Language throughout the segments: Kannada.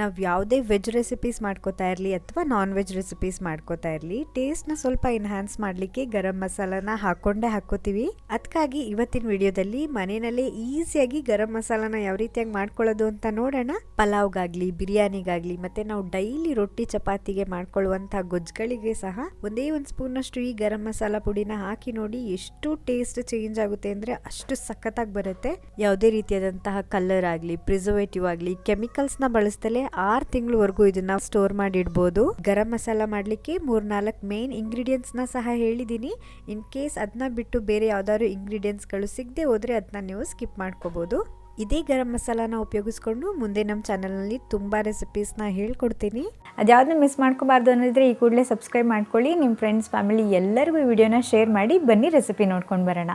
ನಾವು ಯಾವುದೇ ವೆಜ್ ರೆಸಿಪೀಸ್ ಮಾಡ್ಕೋತಾ ಇರಲಿ ಅಥವಾ ನಾನ್ ವೆಜ್ ರೆಸಿಪೀಸ್ ಮಾಡ್ಕೋತಾ ಇರಲಿ ಟೇಸ್ಟ್ನ ಸ್ವಲ್ಪ ಎನ್ಹಾನ್ಸ್ ಮಾಡಲಿಕ್ಕೆ ಗರಂ ಮಸಾಲಾನ ಹಾಕೊಂಡೇ ಹಾಕೋತೀವಿ ಅದಕ್ಕಾಗಿ ಇವತ್ತಿನ ವಿಡಿಯೋದಲ್ಲಿ ಮನೆಯಲ್ಲೇ ಈಸಿಯಾಗಿ ಗರಂ ಮಸಾಲಾನ ಯಾವ ರೀತಿಯಾಗಿ ಮಾಡ್ಕೊಳ್ಳೋದು ಅಂತ ನೋಡೋಣ. ಪಲಾವ್ಗಾಗಲಿ, ಬಿರಿಯಾನಿಗಾಗಲಿ, ಮತ್ತೆ ನಾವು ಡೈಲಿ ರೊಟ್ಟಿ ಚಪಾತಿಗೆ ಮಾಡ್ಕೊಳ್ಳುವಂಥ ಗೊಜ್ಜುಗಳಿಗೆ ಸಹ ಒಂದೇ ಒಂದು ಸ್ಪೂನಷ್ಟು ಈ ಗರಂ ಮಸಾಲ ಪುಡಿನ ಹಾಕಿ ನೋಡಿ ಎಷ್ಟು ಟೇಸ್ಟ್ ಚೇಂಜ್ ಆಗುತ್ತೆ ಅಂದರೆ ಅಷ್ಟು ಸಖತ್ತಾಗಿ ಬರುತ್ತೆ. ಯಾವುದೇ ರೀತಿಯಾದಂತಹ ಕಲರ್ ಆಗಲಿ ಪ್ರಿಸರ್ವೇಟಿವ್ ಆಗಲಿ ಕೆಮಿಕಲ್ಸ್ನ ಬಳಸ್ದಲೇ ಆರು ತಿಂಗಳವರೆಗೂ ಇದನ್ನ ಸ್ಟೋರ್ ಮಾಡಿ ಇಡ್ಬೋದು ಗರಂ ಮಸಾಲ ಮಾಡಲಿಕ್ಕೆ ಮೂರ್ನಾಲ್ಕು ಮೇನ್ ಇಂಗ್ರೀಡಿಯೆಂಟ್ಸ್ನ ಸಹ ಹೇಳಿದ್ದೀನಿ ಇನ್ ಕೇಸ್ ಅದನ್ನ ಬಿಟ್ಟು ಬೇರೆ ಯಾವ್ದಾದ್ರು ಇಂಗ್ರೀಡಿಯೆಂಟ್ಸ್ಗಳು ಸಿಗದೆ ಹೋದರೆ ಅದನ್ನ ನೀವು ಸ್ಕಿಪ್ ಮಾಡ್ಕೋಬೋದು. ಇದೇ ಗರಂ ಮಸಾಲಾನ ಉಪಯೋಗಿಸ್ಕೊಂಡು ಮುಂದೆ ನಮ್ಮ ಚಾನಲ್ನಲ್ಲಿ ತುಂಬ ರೆಸಿಪೀಸ್ನ ಹೇಳ್ಕೊಡ್ತೀನಿ. ಅದ್ಯಾವುದನ್ನು ಮಿಸ್ ಮಾಡ್ಕೋಬಾರ್ದು ಅನ್ನೋದ್ರೆ ಈ ಕೂಡಲೇ ಸಬ್ಸ್ಕ್ರೈಬ್ ಮಾಡ್ಕೊಳ್ಳಿ. ನಿಮ್ಮ ಫ್ರೆಂಡ್ಸ್ ಫ್ಯಾಮಿಲಿ ಎಲ್ಲರಿಗೂ ಈ ವಿಡಿಯೋನ ಶೇರ್ ಮಾಡಿ. ಬನ್ನಿ ರೆಸಿಪಿ ನೋಡ್ಕೊಂಡು ಬರೋಣ.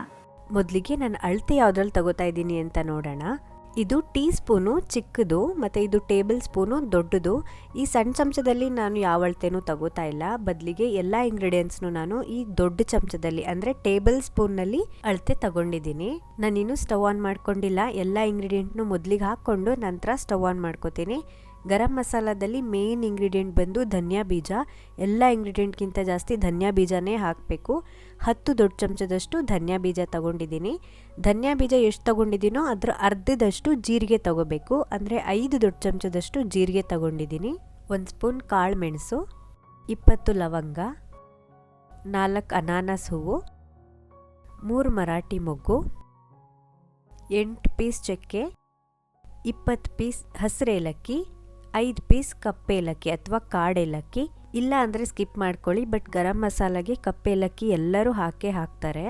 ಮೊದಲಿಗೆ ನಾನು ಅಳತೆ ಯಾವುದ್ರಲ್ಲಿ ತಗೋತಾ ಇದ್ದೀನಿ ಅಂತ ನೋಡೋಣ. ಇದು ಟೀ ಸ್ಪೂನು ಚಿಕ್ಕದು ಮತ್ತು ಇದು ಟೇಬಲ್ ಸ್ಪೂನು ದೊಡ್ಡದು. ಈ ಸಣ್ಣ ಚಮಚದಲ್ಲಿ ನಾನು ಯಾವ ಅಳತೆನೂ ತಗೋತಾ ಇಲ್ಲ. ಬದಲಿಗೆ ಎಲ್ಲ ಇಂಗ್ರೀಡಿಯೆಂಟ್ಸ್ನು ನಾನು ಈ ದೊಡ್ಡ ಚಮಚದಲ್ಲಿ ಅಂದರೆ ಟೇಬಲ್ ಸ್ಪೂನ್ನಲ್ಲಿ ಅಳತೆ ತಗೊಂಡಿದ್ದೀನಿ. ನಾನಿನ್ನು ಸ್ಟವ್ ಆನ್ ಮಾಡ್ಕೊಂಡಿಲ್ಲ. ಎಲ್ಲ ಇಂಗ್ರೀಡಿಯೆಂಟ್ನು ಮೊದಲಿಗೆ ಹಾಕ್ಕೊಂಡು ನಂತರ ಸ್ಟವ್ ಆನ್ ಮಾಡ್ಕೋತೀನಿ. ಗರಂ ಮಸಾಲದಲ್ಲಿ ಮೇನ್ ಇಂಗ್ರೀಡಿಯೆಂಟ್ ಬಂದು ಧನಿಯಾ ಬೀಜ. ಎಲ್ಲ ಇಂಗ್ರೀಡಿಯೆಂಟ್ಗಿಂತ ಜಾಸ್ತಿ ಧನಿಯಾ ಬೀಜನೇ ಹಾಕಬೇಕು. ಹತ್ತು ದೊಡ್ಡ ಚಮಚದಷ್ಟು ಧನಿಯಾ ಬೀಜ ತಗೊಂಡಿದ್ದೀನಿ. ಧನಿಯಾ ಬೀಜ ಎಷ್ಟು ತಗೊಂಡಿದ್ದೀನೋ ಅದರ ಅರ್ಧದಷ್ಟು ಜೀರಿಗೆ ತಗೋಬೇಕು. ಅಂದರೆ ಐದು ದೊಡ್ಡ ಚಮಚದಷ್ಟು ಜೀರಿಗೆ ತಗೊಂಡಿದ್ದೀನಿ. ಒಂದು ಸ್ಪೂನ್ ಕಾಳು ಮೆಣಸು, ಇಪ್ಪತ್ತು ಲವಂಗ, ನಾಲ್ಕು ಅನಾನಸ್ ಹೂವು, ಮೂರು ಮರಾಠಿ ಮೊಗ್ಗು, ಎಂಟು ಪೀಸ್ ಚಕ್ಕೆ, ಇಪ್ಪತ್ತು ಪೀಸ್ ಹಸಿರು ಏಲಕ್ಕಿ ಐದು ಪೀಸ್ ಕಪ್ಪೇಲಕ್ಕಿ ಅಥವಾ ಕಾಡೇಲಕ್ಕಿ ಇಲ್ಲ ಅಂದರೆ ಸ್ಕಿಪ್ ಮಾಡ್ಕೊಳ್ಳಿ, ಬಟ್ ಗರಂ ಮಸಾಲಾಗೆ ಕಪ್ಪೇಲಕ್ಕಿ ಎಲ್ಲರೂ ಹಾಕೇ ಹಾಕ್ತಾರೆ.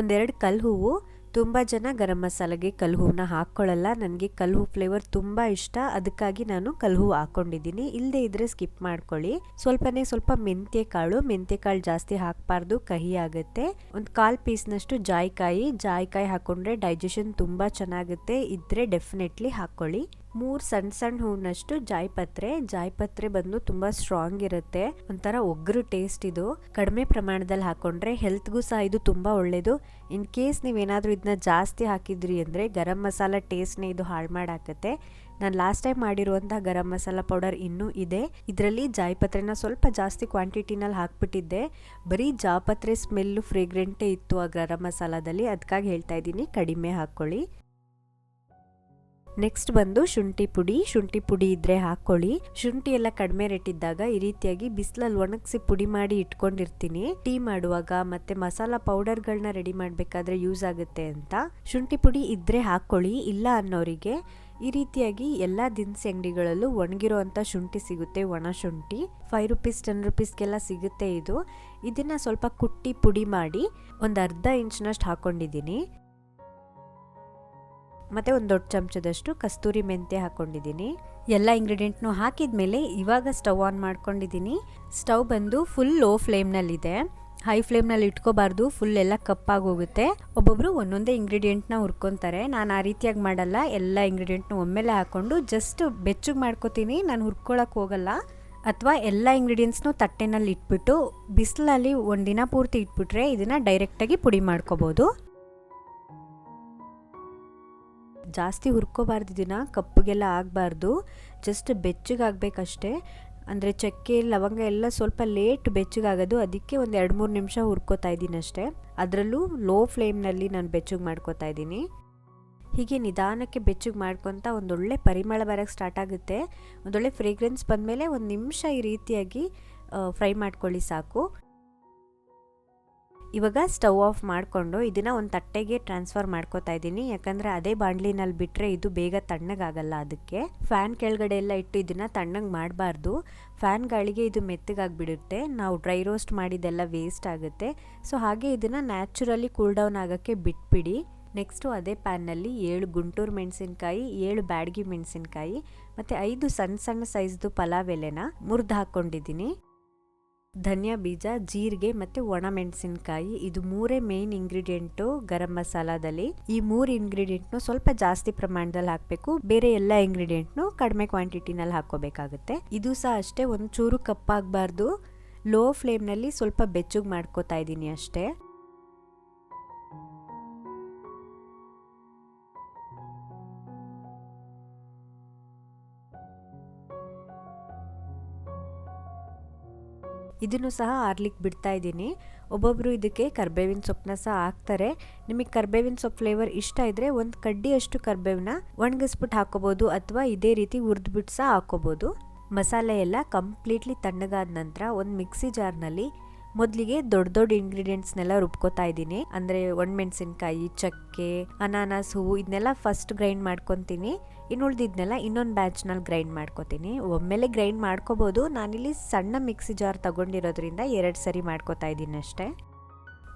ಒಂದೆರಡು ಕಲ್ ಹೂವು ತುಂಬ ಜನ ಗರಂ ಮಸಾಲೆಗೆ ಕಲ್ ಹೂವನ್ನ ಹಾಕ್ಕೊಳ್ಳಲ್ಲ ನನಗೆ ಕಲ್ ಹೂ ಫ್ಲೇವರ್ ತುಂಬ ಇಷ್ಟ, ಅದಕ್ಕಾಗಿ ನಾನು ಕಲ್ ಹೂವು ಹಾಕ್ಕೊಂಡಿದ್ದೀನಿ. ಇಲ್ಲದೆ ಇದ್ರೆ ಸ್ಕಿಪ್ ಮಾಡ್ಕೊಳ್ಳಿ. ಸ್ವಲ್ಪನೇ ಸ್ವಲ್ಪ ಮೆಂತ್ಯ ಕಾಳು ಮೆಂತ್ಯ ಕಾಳು ಜಾಸ್ತಿ ಹಾಕಬಾರ್ದು, ಕಹಿ ಆಗುತ್ತೆ. ಒಂದು ಕಾಲು ಪೀಸ್ನಷ್ಟು ಜಾಯಿಕಾಯಿ ಜಾಯಿಕಾಯಿ ಹಾಕೊಂಡ್ರೆ ಡೈಜೆಷನ್ ತುಂಬ ಚೆನ್ನಾಗುತ್ತೆ, ಇದ್ರೆ ಡೆಫಿನೆಟ್ಲಿ ಹಾಕ್ಕೊಳ್ಳಿ. ಮೂರು ಸಣ್ಣ ಸಣ್ಣ ಹೂವಿನಷ್ಟು ಜಾಯ್ಪತ್ರೆ. ಜಾಯ್ಪತ್ರೆ ಬಂದು ತುಂಬಾ ಸ್ಟ್ರಾಂಗ್ ಇರುತ್ತೆ. ಒಂಥರ ಒಗ್ಗರು ಟೇಸ್ಟ್ ಇದು. ಕಡಿಮೆ ಪ್ರಮಾಣದಲ್ಲಿ ಹಾಕೊಂಡ್ರೆ ಹೆಲ್ತ್ಗೂ ಸಹ ಇದು ತುಂಬಾ ಒಳ್ಳೇದು. ಇನ್ ಕೇಸ್ ನೀವೇನಾದರೂ ಇದನ್ನ ಜಾಸ್ತಿ ಹಾಕಿದ್ರಿ ಅಂದರೆ ಗರಂ ಮಸಾಲ ಟೇಸ್ಟ್ನೇ ಇದು ಹಾಳು ಮಾಡಾಕತ್ತೆ. ನಾನು ಲಾಸ್ಟ್ ಟೈಮ್ ಮಾಡಿರುವಂತಹ ಗರಂ ಮಸಾಲ ಪೌಡರ್ ಇನ್ನೂ ಇದೆ. ಇದರಲ್ಲಿ ಜಾಯ್ಪತ್ರೆನ ಸ್ವಲ್ಪ ಜಾಸ್ತಿ ಕ್ವಾಂಟಿಟಿನಲ್ಲಿ ಹಾಕ್ಬಿಟ್ಟಿದ್ದೆ. ಬರೀ ಜಾಪತ್ರೆ ಸ್ಮೆಲ್ಲು ಫ್ರೇಗ್ರೆಂಟೇ ಇತ್ತು ಆ ಗರಂ ಮಸಾಲದಲ್ಲಿ. ಅದಕ್ಕಾಗಿ ಹೇಳ್ತಾ ಇದ್ದೀನಿ ಕಡಿಮೆ ಹಾಕ್ಕೊಳ್ಳಿ ನೆಕ್ಸ್ಟ್ ಬಂದು ಶುಂಠಿ ಪುಡಿ. ಶುಂಠಿ ಪುಡಿ ಇದ್ರೆ ಹಾಕೊಳ್ಳಿ. ಶುಂಠಿ ಎಲ್ಲ ಕಡಿಮೆ ರೇಟ್ ಇದ್ದಾಗ ಈ ರೀತಿಯಾಗಿ ಬಿಸಿಲಲ್ಲಿ ಒಣಗಿಸಿ ಪುಡಿ ಮಾಡಿ ಇಟ್ಕೊಂಡಿರ್ತೀನಿ. ಟೀ ಮಾಡುವಾಗ ಮತ್ತೆ ಮಸಾಲಾ ಪೌಡರ್ಗಳನ್ನ ರೆಡಿ ಮಾಡಬೇಕಾದ್ರೆ ಯೂಸ್ ಆಗುತ್ತೆ ಅಂತ. ಶುಂಠಿ ಪುಡಿ ಇದ್ರೆ ಹಾಕೊಳ್ಳಿ. ಇಲ್ಲ ಅನ್ನೋರಿಗೆ ಈ ರೀತಿಯಾಗಿ ಎಲ್ಲ ದಿನಸಿ ಅಂಗಡಿಗಳಲ್ಲೂ ಒಣಗಿರೋ ಶುಂಠಿ ಸಿಗುತ್ತೆ, ಒಣ ಶುಂಠಿ. ಫೈವ್ ರುಪೀಸ್ ಟೆನ್ ರುಪೀಸ್ಗೆಲ್ಲ ಸಿಗುತ್ತೆ ಇದು. ಇದನ್ನ ಸ್ವಲ್ಪ ಕುಟ್ಟಿ ಪುಡಿ ಮಾಡಿ ಒಂದು ಅರ್ಧ ಇಂಚ್ನಷ್ಟು ಹಾಕೊಂಡಿದ್ದೀನಿ. ಮತ್ತು ಒಂದು ದೊಡ್ಡ ಚಮಚದಷ್ಟು ಕಸ್ತೂರಿ ಮೆಂತ್ಯ ಹಾಕ್ಕೊಂಡಿದ್ದೀನಿ ಎಲ್ಲ ಹಾಕಿದ ಹಾಕಿದ್ಮೇಲೆ ಇವಾಗ ಸ್ಟವ್ ಆನ್ ಮಾಡ್ಕೊಂಡಿದ್ದೀನಿ. ಸ್ಟವ್ ಬಂದು ಫುಲ್ ಲೋ ಫ್ಲೇಮ್ನಲ್ಲಿದೆ. ಹೈ ಫ್ಲೇಮ್ನಲ್ಲಿ ಇಟ್ಕೋಬಾರ್ದು, ಫುಲ್ ಎಲ್ಲ ಕಪ್ಪಾಗೋಗುತ್ತೆ. ಒಬ್ಬೊಬ್ರು ಒಂದೊಂದೇ ಇಂಗ್ರೀಡಿಯೆಂಟ್ನ ಹುರ್ಕೊತಾರೆ. ನಾನು ಆ ರೀತಿಯಾಗಿ ಮಾಡಲ್ಲ, ಎಲ್ಲ ಇಂಗ್ರೀಡಿಯೆಂಟ್ನ ಒಮ್ಮೆಲೆ ಹಾಕ್ಕೊಂಡು ಜಸ್ಟ್ ಬೆಚ್ಚಗೆ ಮಾಡ್ಕೋತೀನಿ. ನಾನು ಹುರ್ಕೊಳಕ್ಕೆ ಹೋಗಲ್ಲ. ಅಥವಾ ಎಲ್ಲ ಇಂಗ್ರೀಡಿಯೆಂಟ್ಸ್ನು ತಟ್ಟೆನಲ್ಲಿ ಇಟ್ಬಿಟ್ಟು, ಬಿಸಿಲಲ್ಲಿ ಒಂದಿನ ಪೂರ್ತಿ ಇಟ್ಬಿಟ್ರೆ ಇದನ್ನು ಡೈರೆಕ್ಟಾಗಿ ಪುಡಿ ಮಾಡ್ಕೋಬೋದು. ಜಾಸ್ತಿ ಹುರ್ಕೋಬಾರ್ದು ಇದನ್ನು ಕಪ್ಪಗೆಲ್ಲ ಆಗಬಾರ್ದು. ಜಸ್ಟ್ ಬೆಚ್ಚಗಾಗಬೇಕಷ್ಟೇ. ಅಂದರೆ ಚಕ್ಕೆ, ಲವಂಗ ಎಲ್ಲ ಸ್ವಲ್ಪ ಲೇಟ್ ಬೆಚ್ಚಗಾಗೋದು. ಅದಕ್ಕೆ ಒಂದು ಎರಡು ಮೂರು ನಿಮಿಷ ಹುರ್ಕೋತಾ ಇದ್ದೀನಿ ಅಷ್ಟೇ. ಅದರಲ್ಲೂ ಲೋ ಫ್ಲೇಮ್ನಲ್ಲಿ ನಾನು ಬೆಚ್ಚಗೆ ಮಾಡ್ಕೋತಾ ಇದ್ದೀನಿ. ಹೀಗೆ ನಿಧಾನಕ್ಕೆ ಬೆಚ್ಚಗೆ ಮಾಡ್ಕೊತ ಒಂದೊಳ್ಳೆ ಪರಿಮಳ ಬರೋಕ್ಕೆ ಸ್ಟಾರ್ಟ್ ಆಗುತ್ತೆ. ಒಂದೊಳ್ಳೆ ಫ್ರೇಗ್ರೆನ್ಸ್ ಬಂದಮೇಲೆ ಒಂದು ನಿಮಿಷ ಈ ರೀತಿಯಾಗಿ ಫ್ರೈ ಮಾಡ್ಕೊಳ್ಳಿ ಸಾಕು. ಇವಾಗ ಸ್ಟವ್ ಆಫ್ ಮಾಡಿಕೊಂಡು ಇದನ್ನು ಒಂದು ತಟ್ಟೆಗೆ ಟ್ರಾನ್ಸ್ಫರ್ ಮಾಡ್ಕೋತಾ ಇದ್ದೀನಿ. ಯಾಕಂದರೆ ಅದೇ ಬಾಂಡ್ಲಿನಲ್ಲಿ ಬಿಟ್ಟರೆ ಇದು ಬೇಗ ತಣ್ಣಗಾಗಲ್ಲ ಅದಕ್ಕೆ. ಫ್ಯಾನ್ ಕೆಳಗಡೆ ಎಲ್ಲ ಇಟ್ಟು ಇದನ್ನು ತಣ್ಣಗೆ ಮಾಡಬಾರ್ದು. ಫ್ಯಾನ್ ಗಾಳಿಗೆ ಇದು ಮೆತ್ತಗಾಗಿಬಿಡುತ್ತೆ. ನಾವು ಡ್ರೈ ರೋಸ್ಟ್ ಮಾಡಿದೆಲ್ಲ ವೇಸ್ಟ್ ಆಗುತ್ತೆ. ಸೊ ಹಾಗೆ ಇದನ್ನು ನ್ಯಾಚುರಲಿ ಕೂಲ್ ಡೌನ್ ಆಗೋಕ್ಕೆ ಬಿಟ್ಬಿಡಿ. ನೆಕ್ಸ್ಟು ಅದೇ ಪ್ಯಾನ್ನಲ್ಲಿ ಏಳು ಗುಂಟೂರು ಮೆಣಸಿನ್ಕಾಯಿ, ಏಳು ಬ್ಯಾಡಗಿ ಮೆಣಸಿನ್ಕಾಯಿ, ಮತ್ತು ಐದು ಸಣ್ಣ ಸಣ್ಣ ಸೈಜ್ದು ಪಲಾವ್ ಎಲೆನ ಮುರಿದು ಹಾಕ್ಕೊಂಡಿದ್ದೀನಿ ಧನಿಯಾ ಬೀಜ, ಜೀರಿಗೆ ಮತ್ತು ಒಣ ಮೆಣಸಿನಕಾಯಿ. ಇದು ಮೂರೇ ಮೇನ್ ಇಂಗ್ರೀಡಿಯೆಂಟು ಗರಂ ಮಸಾಲಾದಲ್ಲಿ. ಈ ಮೂರು ಇಂಗ್ರೀಡಿಯೆಂಟ್ನು ಸ್ವಲ್ಪ ಜಾಸ್ತಿ ಪ್ರಮಾಣದಲ್ಲಿ ಹಾಕಬೇಕು. ಬೇರೆ ಎಲ್ಲ ಇಂಗ್ರೀಡಿಯೆಂಟ್ನು ಕಡಿಮೆ ಕ್ವಾಂಟಿಟಿನಲ್ಲಿ ಹಾಕೋಬೇಕಾಗುತ್ತೆ ಇದು ಸಹ ಅಷ್ಟೇ ಒಂದು ಚೂರು ಕಪ್ಪಾಗಬಾರ್ದು ಲೋ ಫ್ಲೇಮ್ನಲ್ಲಿ ಸ್ವಲ್ಪ ಬೆಚ್ಚಗೆ ಮಾಡ್ಕೋತಾ ಇದ್ದೀನಿ ಅಷ್ಟೇ. ಇದನ್ನು ಸಹ ಆರ್ಲಿಕ್ಕೆ ಬಿಡ್ತಾ ಇದ್ದೀನಿ. ಒಬ್ಬೊಬ್ಬರು ಇದಕ್ಕೆ ಕರ್ಬೇವಿನ ಸೊಪ್ಪನ್ನ ಸಹ ಹಾಕ್ತಾರೆ. ನಿಮಗೆ ಕರ್ಬೇವಿನ ಸೊಪ್ಪು ಫ್ಲೇವರ್ ಇಷ್ಟ ಇದ್ದರೆ ಒಂದು ಕಡ್ಡಿಯಷ್ಟು ಕರ್ಬೇವನ್ನ ಒಣಗಿಸ್ಬಿಟ್ಟು ಹಾಕೋಬೋದು ಅಥವಾ ಇದೇ ರೀತಿ ಹುರಿದ್ಬಿಟ್ಟು ಸಹ ಹಾಕೋಬೋದು. ಮಸಾಲೆ ಎಲ್ಲ ಕಂಪ್ಲೀಟ್ಲಿ ತಣ್ಣಗಾದ ನಂತರ ಒಂದು ಮಿಕ್ಸಿ ಜಾರ್ನಲ್ಲಿ ಮೊದಲಿಗೆ ದೊಡ್ಡ ದೊಡ್ಡ ಇಂಗ್ರೀಡಿಯೆಂಟ್ಸ್ನೆಲ್ಲ ರುಬ್ಕೋತಾ ಇದ್ದೀನಿ. ಅಂದರೆ ಒಣಮೆಣಸಿನ್ಕಾಯಿ, ಚಕ್ಕೆ, ಅನಾನಸ್, ಹೂವು ಇದನ್ನೆಲ್ಲ ಫಸ್ಟ್ ಗ್ರೈಂಡ್ ಮಾಡ್ಕೊತೀನಿ. ಇನ್ನು ಉಳಿದಿದ್ನೆಲ್ಲ ಇನ್ನೊಂದು ಬ್ಯಾಚ್ನಲ್ಲಿ ಗ್ರೈಂಡ್ ಮಾಡ್ಕೊತೀನಿ. ಒಮ್ಮೆಲೆ ಗ್ರೈಂಡ್ ಮಾಡ್ಕೋಬೋದು. ನಾನಿಲ್ಲಿ ಸಣ್ಣ ಮಿಕ್ಸಿ ಜಾರ್ ತಗೊಂಡಿರೋದ್ರಿಂದ ಎರಡು ಸರಿ ಮಾಡ್ಕೋತಾ ಇದ್ದೀನಿ ಅಷ್ಟೇ.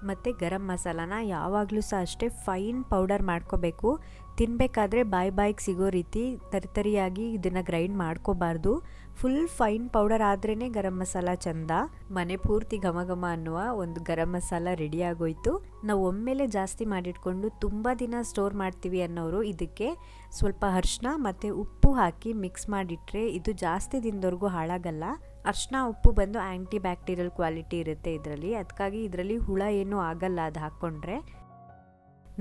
ಮತ್ತು ಗರಂ ಮಸಾಲಾನ ಯಾವಾಗಲೂ ಸಹ ಅಷ್ಟೇ ಫೈನ್ ಪೌಡರ್ ಮಾಡ್ಕೋಬೇಕು. ತಿನ್ನಬೇಕಾದ್ರೆ ಬಾಯಿ ಬಾಯಿಗೆ ಸಿಗೋ ರೀತಿ ತರಿತರಿಯಾಗಿ ಇದನ್ನು ಗ್ರೈಂಡ್ ಮಾಡ್ಕೋಬಾರ್ದು. ಫುಲ್ ಫೈನ್ ಪೌಡರ್ ಆದ್ರೇ ಗರಂ ಮಸಾಲ ಚಂದ. ಮನೆ ಪೂರ್ತಿ ಘಮ ಘಮ ಅನ್ನುವ ಒಂದು ಗರಂ ಮಸಾಲ ರೆಡಿ ಆಗೋಯ್ತು. ನಾವು ಒಮ್ಮೆಲೆ ಜಾಸ್ತಿ ಮಾಡಿಟ್ಕೊಂಡು ತುಂಬ ದಿನ ಸ್ಟೋರ್ ಮಾಡ್ತೀವಿ ಅನ್ನೋರು ಇದಕ್ಕೆ ಸ್ವಲ್ಪ ಅರ್ಶಿನ ಮತ್ತು ಉಪ್ಪು ಹಾಕಿ ಮಿಕ್ಸ್ ಮಾಡಿಟ್ರೆ ಇದು ಜಾಸ್ತಿ ದಿನದವರೆಗೂ ಹಾಳಾಗಲ್ಲ. ಅರ್ಶಿನ, ಉಪ್ಪು ಬಂದು ಆ್ಯಂಟಿ ಬ್ಯಾಕ್ಟೀರಿಯಲ್ ಕ್ವಾಲಿಟಿ ಇರುತ್ತೆ ಇದರಲ್ಲಿ. ಅದಕ್ಕಾಗಿ ಇದರಲ್ಲಿ ಹುಳ ಏನೂ ಆಗಲ್ಲ ಅದು ಹಾಕ್ಕೊಂಡ್ರೆ.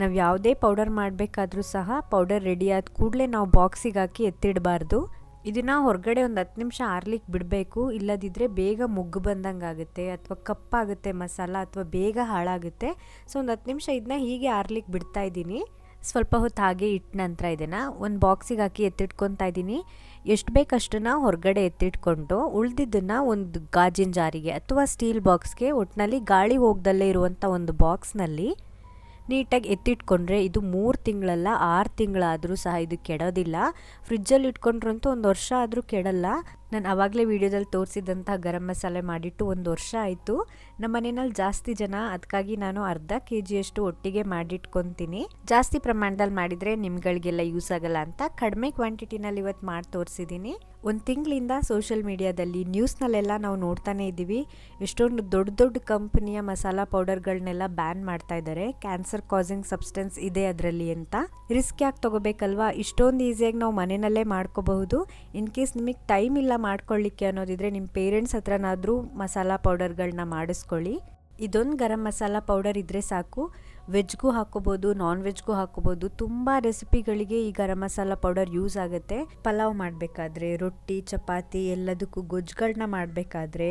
ನಾವು ಯಾವುದೇ ಪೌಡರ್ ಮಾಡಬೇಕಾದ್ರೂ ಸಹ ಪೌಡರ್ ರೆಡಿ ಆದ ಕೂಡಲೇ ನಾವು ಬಾಕ್ಸಿಗೆ ಹಾಕಿ ಎತ್ತಿಡಬಾರ್ದು. ಇದನ್ನು ಹೊರಗಡೆ ಒಂದು ಹತ್ತು ನಿಮಿಷ ಆರ್ಲಿಕ್ಕೆ ಬಿಡಬೇಕು. ಇಲ್ಲದಿದ್ದರೆ ಬೇಗ ಮುಗ್ಗು ಬಂದಂಗೆ ಆಗುತ್ತೆ ಅಥವಾ ಕಪ್ಪಾಗುತ್ತೆ ಮಸಾಲ ಅಥವಾ ಬೇಗ ಹಾಳಾಗುತ್ತೆ. ಸೊ ಒಂದು ಹತ್ತು ನಿಮಿಷ ಇದನ್ನ ಹೀಗೆ ಆರ್ಲಿಕ್ಕೆ ಬಿಡ್ತಾ ಇದ್ದೀನಿ. ಸ್ವಲ್ಪ ಹೊತ್ತು ಹಾಗೆ ಇಟ್ಟ ನಂತರ ಇದನ್ನು ಒಂದು ಬಾಕ್ಸಿಗೆ ಹಾಕಿ ಎತ್ತಿಟ್ಕೊತಾ ಇದ್ದೀನಿ. ಎಷ್ಟು ಬೇಕಷ್ಟನ್ನು ಹೊರಗಡೆ ಎತ್ತಿಟ್ಕೊಂಡು ಉಳಿದಿದ್ದನ್ನು ಒಂದು ಗಾಜಿನ ಜಾರಿಗೆ ಅಥವಾ ಸ್ಟೀಲ್ ಬಾಕ್ಸ್ಗೆ ಒಟ್ಟಿನಲ್ಲಿ ಗಾಳಿ ಹೋಗ್ದಲ್ಲೇ ಇರುವಂಥ ಒಂದು ಬಾಕ್ಸ್ನಲ್ಲಿ ನೀಟಾಗಿ ಎತ್ತಿಟ್ಕೊಂಡ್ರೆ ಇದು ಮೂರು ತಿಂಗಳಲ್ಲ, ಆರು ತಿಂಗಳಾದರೂ ಸಹ ಇದು ಕೆಡೋದಿಲ್ಲ. ಫ್ರಿಜ್ಜಲ್ಲಿ ಇಟ್ಕೊಂಡ್ರಂತೂ ಒಂದು ವರ್ಷ ಆದರೂ ಕೆಡಲ್ಲ. ನಾನು ಆವಾಗಲೇ ವೀಡಿಯೋದಲ್ಲಿ ತೋರಿಸಿದಂಥ ಗರಂ ಮಸಾಲೆ ಮಾಡಿಟ್ಟು ಒಂದು ವರ್ಷ ಆಯಿತು. ನಮ್ಮ ಮನೆಯಲ್ಲಿ ಜಾಸ್ತಿ ಜನ ಅದಕ್ಕಾಗಿ ನಾನು ಅರ್ಧ ಕೆ ಜಿಯಷ್ಟು ಒಟ್ಟಿಗೆ ಮಾಡಿಟ್ಕೊತೀನಿ. ಜಾಸ್ತಿ ಪ್ರಮಾಣದಲ್ಲಿ ಮಾಡಿದರೆ ನಿಮ್ಗಳಿಗೆಲ್ಲ ಯೂಸ್ ಆಗಲ್ಲ ಅಂತ ಕಡಿಮೆ ಕ್ವಾಂಟಿಟಿನಲ್ಲಿ ಇವತ್ತು ಮಾಡಿ ತೋರಿಸಿದ್ದೀನಿ ಒಂದು ತಿಂಗಳಿಂದ ಸೋಷಿಯಲ್ ಮೀಡಿಯಾದಲ್ಲಿ ನ್ಯೂಸ್ನಲ್ಲೆಲ್ಲ ನಾವು ನೋಡ್ತಾನೇ ಇದ್ದೀವಿ. ಎಷ್ಟೊಂದು ದೊಡ್ಡ ದೊಡ್ಡ ಕಂಪನಿಯ ಮಸಾಲ ಪೌಡರ್ಗಳನ್ನೆಲ್ಲ ಬ್ಯಾನ್ ಮಾಡ್ತಾ ಇದ್ದಾರೆ. ಕ್ಯಾನ್ಸರ್ ಕಾಸಿಂಗ್ ಸಬ್ಸ್ಟೆನ್ಸ್ ಇದೆ ಅದರಲ್ಲಿ ಅಂತ. ರಿಸ್ಕ್ ಯಾಕೆ ತಗೋಬೇಕಲ್ವಾ? ಇಷ್ಟೊಂದು ಈಸಿಯಾಗಿ ನಾವು ಮನೆಯಲ್ಲೇ ಮಾಡ್ಕೋಬಹುದು. ಇನ್ ಕೇಸ್ ನಿಮಗೆ ಟೈಮ್ ಇಲ್ಲ ಮಾಡ್ಕೊಳ್ಳಿಕ್ಕೆ ಅನ್ನೋದಿದ್ರೆ ನಿಮ್ಮ ಪೇರೆಂಟ್ಸ್ ಹತ್ರನಾದರೂ ಮಸಾಲ ಪೌಡರ್ಗಳನ್ನ ಮಾಡಿಸ್ಕೊಳ್ಳಿ. ಇದೊಂದು ಗರಂ ಮಸಾಲ ಪೌಡರ್ ಇದ್ದರೆ ಸಾಕು. ವೆಜ್ಗೂ ಹಾಕೋಬೋದು ನಾನ್ ವೆಜ್ಗೂ ಹಾಕೋಬೋದು ತುಂಬ ರೆಸಿಪಿಗಳಿಗೆ ಈ ಗರಂ ಮಸಾಲ ಪೌಡರ್ ಯೂಸ್ ಆಗುತ್ತೆ. ಪಲಾವ್ ಮಾಡಬೇಕಾದ್ರೆ, ರೊಟ್ಟಿ, ಚಪಾತಿ ಎಲ್ಲದಕ್ಕೂ ಗೊಜ್ಜುಗಳನ್ನ ಮಾಡಬೇಕಾದ್ರೆ,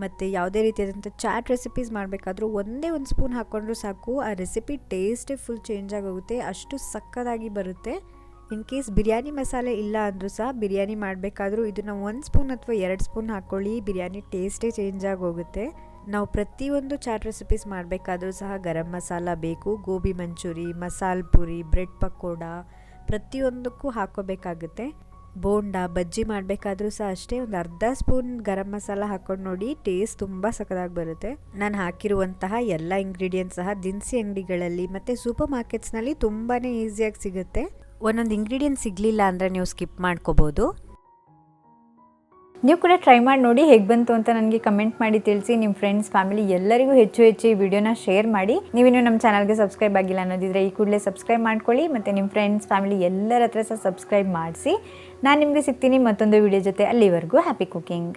ಮತ್ತು ಯಾವುದೇ ರೀತಿಯಾದಂಥ ಚಾಟ್ ರೆಸಿಪೀಸ್ ಮಾಡಬೇಕಾದ್ರೂ ಒಂದೇ ಒಂದು ಸ್ಪೂನ್ ಹಾಕ್ಕೊಂಡ್ರೂ ಸಾಕು. ಆ ರೆಸಿಪಿ ಟೇಸ್ಟೇ ಫುಲ್ ಚೇಂಜ್ ಆಗೋಗುತ್ತೆ. ಅಷ್ಟು ಸಕ್ಕದಾಗಿ ಬರುತ್ತೆ. ಇನ್ ಕೇಸ್ ಬಿರಿಯಾನಿ ಮಸಾಲೆ ಇಲ್ಲ ಅಂದರೂ ಸಹ ಬಿರಿಯಾನಿ ಮಾಡಬೇಕಾದ್ರೂ ಇದನ್ನು ಒಂದು ಸ್ಪೂನ್ ಅಥವಾ ಎರಡು ಸ್ಪೂನ್ ಹಾಕ್ಕೊಳ್ಳಿ ಬಿರಿಯಾನಿ ಟೇಸ್ಟೇ ಚೇಂಜ್ ಆಗೋಗುತ್ತೆ. ನಾವು ಪ್ರತಿಯೊಂದು ಚಾಟ್ ರೆಸಿಪೀಸ್ ಮಾಡಬೇಕಾದ್ರೂ ಸಹ ಗರಂ ಮಸಾಲ ಬೇಕು, ಗೋಬಿ ಮಂಚೂರಿ, ಮಸಾಲ ಪುರಿ, ಬ್ರೆಡ್ ಪಕೋಡ ಪ್ರತಿಯೊಂದಕ್ಕೂ ಹಾಕೋಬೇಕಾಗುತ್ತೆ ಬೋಂಡ, ಬಜ್ಜಿ ಮಾಡಬೇಕಾದ್ರೂ ಸಹ ಅಷ್ಟೇ ಒಂದು ಅರ್ಧ ಸ್ಪೂನ್ ಗರಂ ಮಸಾಲ ಹಾಕ್ಕೊಂಡು ನೋಡಿ ಟೇಸ್ಟ್ ತುಂಬ ಸಖತ್ತಾಗಿ ಬರುತ್ತೆ. ನಾನು ಹಾಕಿರುವಂತಹ ಎಲ್ಲ ಇಂಗ್ರೀಡಿಯೆಂಟ್ಸ್ ಸಹ ದಿನಸಿ ಅಂಗಡಿಗಳಲ್ಲಿ ಮತ್ತು ಸೂಪರ್ ಮಾರ್ಕೆಟ್ಸ್ನಲ್ಲಿ ತುಂಬಾ ಈಸಿಯಾಗಿ ಸಿಗುತ್ತೆ. ಒಂದೊಂದು ಇಂಗ್ರೀಡಿಯೆಂಟ್ ಸಿಗಲಿಲ್ಲ ಅಂದರೆ ನೀವು ಸ್ಕಿಪ್ ಮಾಡ್ಕೋಬೋದು. ನೀವು ಕೂಡ ಟ್ರೈ ಮಾಡಿ ನೋಡಿ ಹೇಗೆ ಬಂತು ಅಂತ ನನಗೆ ಕಮೆಂಟ್ ಮಾಡಿ ತಿಳಿಸಿ. ನಿಮ್ಮ ಫ್ರೆಂಡ್ಸ್ ಫ್ಯಾಮಿಲಿ ಎಲ್ಲರಿಗೂ ಹೆಚ್ಚು ಹೆಚ್ಚು ಈ ವಿಡಿಯೋನ ಶೇರ್ ಮಾಡಿ. ನೀವಿನ್ನೂ ನಮ್ಮ ಚಾನಲ್ಗೆ ಸಬ್ಸ್ಕ್ರೈಬ್ ಆಗಿಲ್ಲ ಅನ್ನೋದಿದ್ರೆ ಈ ಕೂಡಲೇ ಸಬ್ಸ್ಕ್ರೈಬ್ ಮಾಡ್ಕೊಳ್ಳಿ. ಮತ್ತು ನಿಮ್ಮ ಫ್ರೆಂಡ್ಸ್ ಫ್ಯಾಮಿಲಿ ಎಲ್ಲರ ಹತ್ರ ಸಹ ಸಬ್ಸ್ಕ್ರೈಬ್ ಮಾಡಿಸಿ. ನಾನು ನಿಮಗೆ ಸಿಗ್ತೀನಿ ಮತ್ತೊಂದು ವಿಡಿಯೋ ಜೊತೆ ಅಲ್ಲಿವರೆಗೂ. Happy cooking